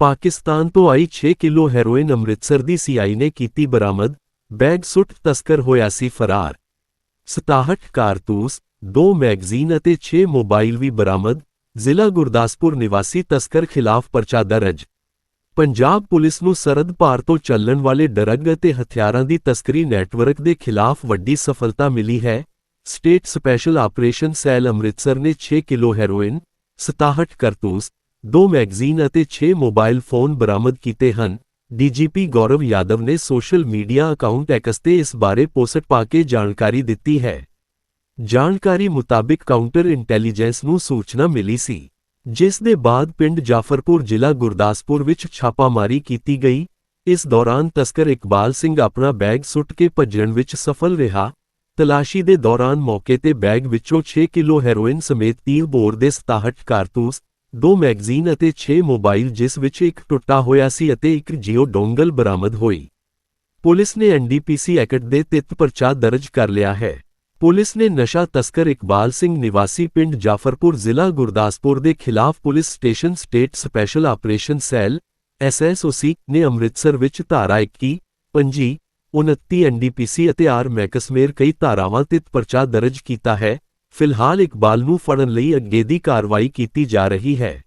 ਪਾਕਿਸਤਾਨ ਤੋਂ ਆਈ 6 kilo heroin Amritsar ਦੀ ਸੀਆਈ ਨੇ ਕੀਤੀ ਬਰਾਮਦ ਬੈਗ ਸੁੱਟ ਤਸਕਰ ਹੋਇਆ ਸੀ ਫਰਾਰ 67 ਕਾਰਤੂਸ 2 ਮੈਗਜ਼ੀਨ ਅਤੇ 6 ਮੋਬਾਈਲ ਵੀ ਬਰਾਮਦ ਜ਼ਿਲ੍ਹਾ ਗੁਰਦਾਸਪੁਰ ਨਿਵਾਸੀ ਤਸਕਰ ਖਿਲਾਫ ਪਰਚਾ ਦਰਜ ਪੰਜਾਬ ਪੁਲਿਸ ਨੂੰ ਸਰਦ ਭਾਰ ਤੋਂ ਚੱਲਣ ਵਾਲੇ ਡਰੱਗ ਅਤੇ ਹਥਿਆਰਾਂ ਦੀ ਤਸਕਰੀ ਨੈਟਵਰਕ ਦੇ ਖਿਲਾਫ ਵੱਡੀ ਸਫਲਤਾ ਮਿਲੀ ਹੈ। State special operation cell Amritsar ਨੇ 6 ਕਿਲੋ ਹੈਰੋਇਨ 67 ਕਰਤੂਸ 2 ਮੈਗਜ਼ੀਨ ਅਤੇ 6 ਮੋਬਾਈਲ ਫੋਨ ਬਰਾਮਦ ਕੀਤੇ ਹਨ। ਡੀਜੀਪੀ ਗੌਰਵ ਯਾਦਵ ਨੇ ਸੋਸ਼ਲ ਮੀਡੀਆ ਅਕਾਊਂਟ ਐਕਸ ਤੇ ਇਸ ਬਾਰੇ ਪੋਸਟ ਪਾ ਕੇ ਜਾਣਕਾਰੀ ਦਿੱਤੀ ਹੈ। ਜਾਣਕਾਰੀ ਮੁਤਾਬਿਕ ਕਾਊਂਟਰ ਇੰਟੈਲੀਜੈਂਸ ਨੂੰ ਸੂਚਨਾ ਮਿਲੀ ਸੀ। ਜਿਸ ਦੇ ਬਾਅਦ ਪਿੰਡ ਜਾਫਰਪੁਰ ਜ਼ਿਲ੍ਹਾ ਗੁਰਦਾਸਪੁਰ ਵਿੱਚ ਛਾਪਾਮਾਰੀ ਕੀਤੀ ਗਈ। ਇਸ ਦੌਰਾਨ ਤਸਕਰ ਇਕਬਾਲ ਸਿੰਘ ਆਪਣਾ ਬੈਗ ਸੁੱਟ ਕੇ ਭੱਜਣ ਵਿੱਚ ਸਫਲ ਰਿਹਾ। ਤਲਾਸ਼ੀ ਦੇ ਦੌਰਾਨ ਮੌਕੇ ਤੇ ਬੈਗ ਵਿੱਚੋਂ 6 ਕਿਲੋ ਹੈਰੋਇਨ ਸਮੇਤ 30 ਬੋਰ ਦੇ 67 ਕਾਰਤੂਸ, ਦੋ ਮੈਗਜ਼ੀਨ ਅਤੇ 6 ਮੋਬਾਈਲ ਜਿਸ ਵਿੱਚ ਇੱਕ ਟੁੱਟਾ ਹੋਇਆ ਸੀ ਅਤੇ ਇੱਕ ਜੀਓ ਡੋਂਗਲ ਬਰਾਮਦ ਹੋਈ। ਪੁਲਿਸ ਨੇ ਐਨਡੀਪੀਸੀ ਐਕਟ ਦੇ ਤਿੱਤ ਪਰਚਾ ਦਰਜ ਕਰ ਲਿਆ ਹੈ। ਪੁਲਿਸ ਨੇ ਨਸ਼ਾ ਤਸਕਰ ਇਕਬਾਲ ਸਿੰਘ ਨਿਵਾਸੀ ਪਿੰਡ ਜਾਫਰਪੁਰ ਜ਼ਿਲ੍ਹਾ ਗੁਰਦਾਸਪੁਰ ਦੇ ਖਿਲਾਫ police station state special operation cell SSOC ਨੇ ਅੰਮ੍ਰਿਤਸਰ ਵਿੱਚ ਧਾਰਾ 21 25 29 ਐਨਡੀਪੀਸੀ ਅਤੇ ਆਰ ਮੈਕਸਮੇਰ ਕਈ ਧਾਰਾਵਾਂ ਤਿੱਤ ਪਰਚਾ ਦਰਜ ਕੀਤਾ ਹੈ। ਫਿਲਹਾਲ ਇਕਬਾਲ ਨੂੰ ਫੜਨ ਲਈ ਅੱਗੇ ਦੀ ਕਾਰਵਾਈ ਕੀਤੀ ਜਾ ਰਹੀ ਹੈ।